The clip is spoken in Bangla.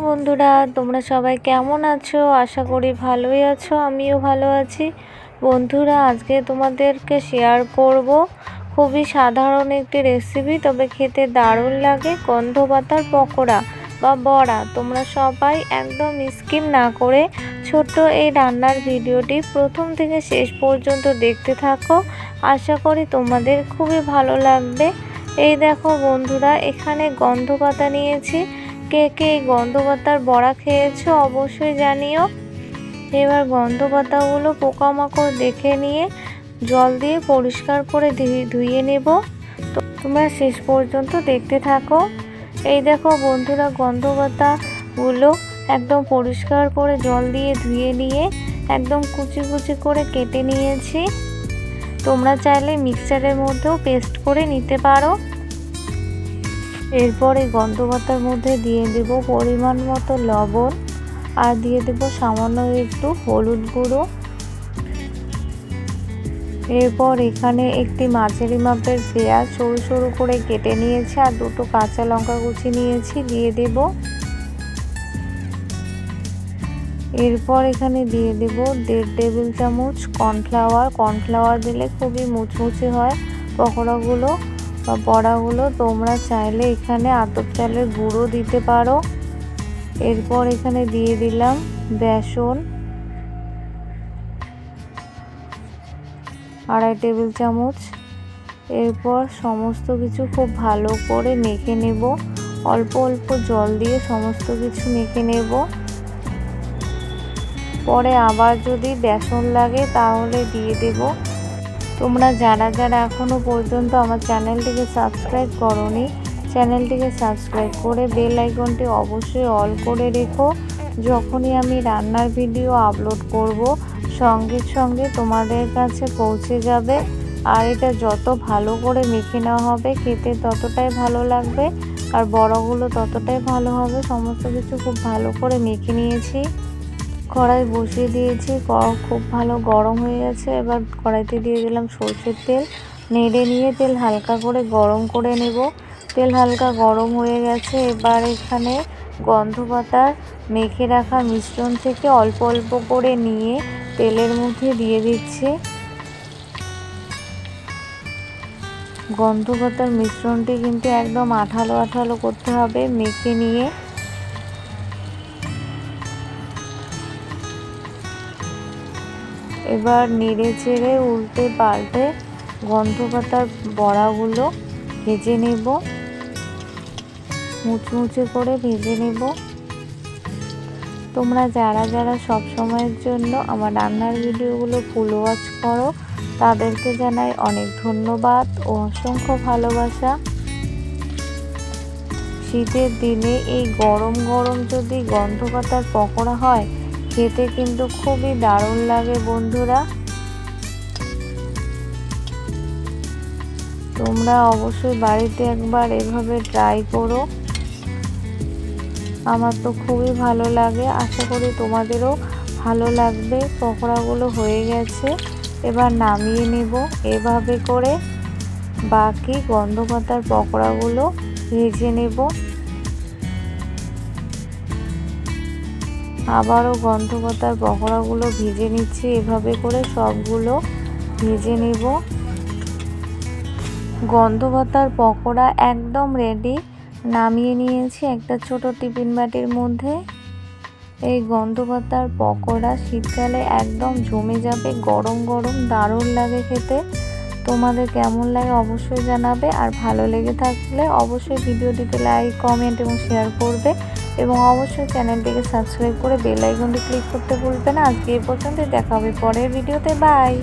বন্ধুরা, তোমরা সবাই কেমন আছো? আশা করি ভালোই আছো, আমিও ভালো আছি। বন্ধুরা, আজকে তোমাদেরকে শেয়ার করব। খুবই সাধারণ একটি রেসিপি তবে খেতে দারুণ লাগে, গন্ধ পাতার পকোড়া বা বড়া। তোমরা সবাই একদম স্কিম না করে ছোট্ট এই রান্নার ভিডিওটি প্রথম থেকে শেষ পর্যন্ত দেখতে থাকো। আশা করি তোমাদের খুবই ভালো লাগবে। এই দেখো বন্ধুরা, এখানে গন্ধ পাতা নিয়েছি। কে কে এই গন্ধ বড়া খেয়েছো অবশ্যই জানিও। এবার গন্ধপাতাগুলো পোকামাকড় দেখে নিয়ে জল দিয়ে পরিষ্কার করে ধুয়ে নেব। তো তোমরা শেষ পর্যন্ত দেখতে থাকো। এই দেখো বন্ধুরা, গন্ধপাতাগুলো একদম পরিষ্কার করে জল দিয়ে ধুয়ে নিয়ে একদম কুচি কুচি করে কেটে নিয়েছি। তোমরা চাইলে মিক্সচারের মধ্যেও পেস্ট করে নিতে পারো। এরপর এই মধ্যে দিয়ে দেব পরিমাণ মতো লবণ আর দিয়ে দেব সামান্য একটু হলুদ গুঁড়ো। এরপর এখানে একটি মাঝারি মাপের পেঁয়াজ সরু সরু করে কেটে নিয়েছি আর দুটো কাঁচা লঙ্কা কুচি নিয়েছি, দিয়ে দেব। এরপর এখানে দিয়ে দেব দেড় টেবিল চামচ কর্নফ্লাওয়ার। কর্নফ্লাওয়ার দিলে খুবই মুচমুচে হয় পকোড়াগুলো। বা বড়াগুলো তোমরা চাইলে এখানে আতপ চালের গুঁড়ো দিতে পারো। এরপর এখানে দিয়ে দিলাম বেসন। আড়াই টেবিল চামচ। এরপর সমস্ত কিছু খুব ভালো করে মেখে নেব। অল্প অল্প জল দিয়ে সমস্ত কিছু মেখে নেব। পরে আবার যদি বেসন লাগে তাহলে দিয়ে দেব। তোমরা যারা যারা এখনও পর্যন্ত আমার চ্যানেলটিকে সাবস্ক্রাইব করনি, চ্যানেলটিকে সাবস্ক্রাইব করে বেল আইকনটি অবশ্যই অল করে রেখো। যখনই আমি রান্নার ভিডিও আপলোড করব, সঙ্গে সঙ্গে তোমাদের কাছে পৌঁছে যাবে। আর এটা যত ভালো করে মেখে নেওয়া হবে, খেতে ততটাই ভালো লাগবে, আর বড়গুলো ততটাই ভালো হবে, সমস্ত কিছু খুব ভালো করে মেখে নিয়েছি। কড়াই বসিয়ে দিয়েছি। খুব ভালো গরম হয়ে গেছে। এবার কড়াইতে দিয়ে দিলাম সর্ষের তেল। নেড়ে নিয়ে তেল হালকা করে গরম করে নেব। তেল হালকা গরম হয়ে গেছে। এবার এখানে গন্ধ পাতার মেখে রাখা মিশ্রণ থেকে অল্প অল্প করে নিয়ে তেলের মধ্যে দিয়ে দিচ্ছি। গন্ধ পাতার মিশ্রণটি কিন্তু একদম আঠালো আঠালো করতে হবে। মেখে নিয়ে এবার নেড়ে চেড়ে উল্টে পাল্টে গন্ধ পাতার বড়াগুলো ভেজে নেব। মুচমুচে করে ভেজে নেব। তোমরা যারা যারা সব সময়ের জন্য আমার রান্নার ভিডিওগুলো ফুল ওয়াচ করো, তাদেরকে জানাই অনেক ধন্যবাদ ও অসংখ্য ভালোবাসা। শীতের দিনে এই গরম গরম যদি গন্ধ পাতার পকোড়া হয় খেতে কিন্তু খুবই দারুণ লাগে বন্ধুরা। তোমরা অবশ্যই বাড়িতে একবার এভাবে ট্রাই করো। আমার তো খুবই ভালো লাগে, আশা করি তোমাদেরও ভালো লাগবে। পকোড়াগুলো হয়ে গেছে, এবার নামিয়ে নেব। এভাবে করে বাকি গন্ধ পাতার পকোড়াগুলো ভেজে নেব। আবারও গন্ধ পাতার পকোড়াগুলো ভেজে নিচ্ছি। এভাবে করে সবগুলো ভেজে নেব। গন্ধ পাতার পকোড়া একদম রেডি নামিয়ে নিয়েছি একটা ছোট টিফিন বাটির মধ্যে। এই গন্ধ পাতার পকোড়া শীতকালে একদম জমে যাবে, গরম গরম, দারুণ লাগে খেতে। তোমাদের কেমন লাগে অবশ্যই জানাবে। আর ভালো লেগে থাকলে অবশ্যই ভিডিওটিতে লাইক কমেন্ট এবং শেয়ার করবে। এবং অবশ্যই চ্যানেলটিকে সাবস্ক্রাইব করে বেল আইকনটি ক্লিক করতে ভুলবে না। আজকে এই পর্যন্ত দেখা হবে পরের ভিডিওতে। বাই!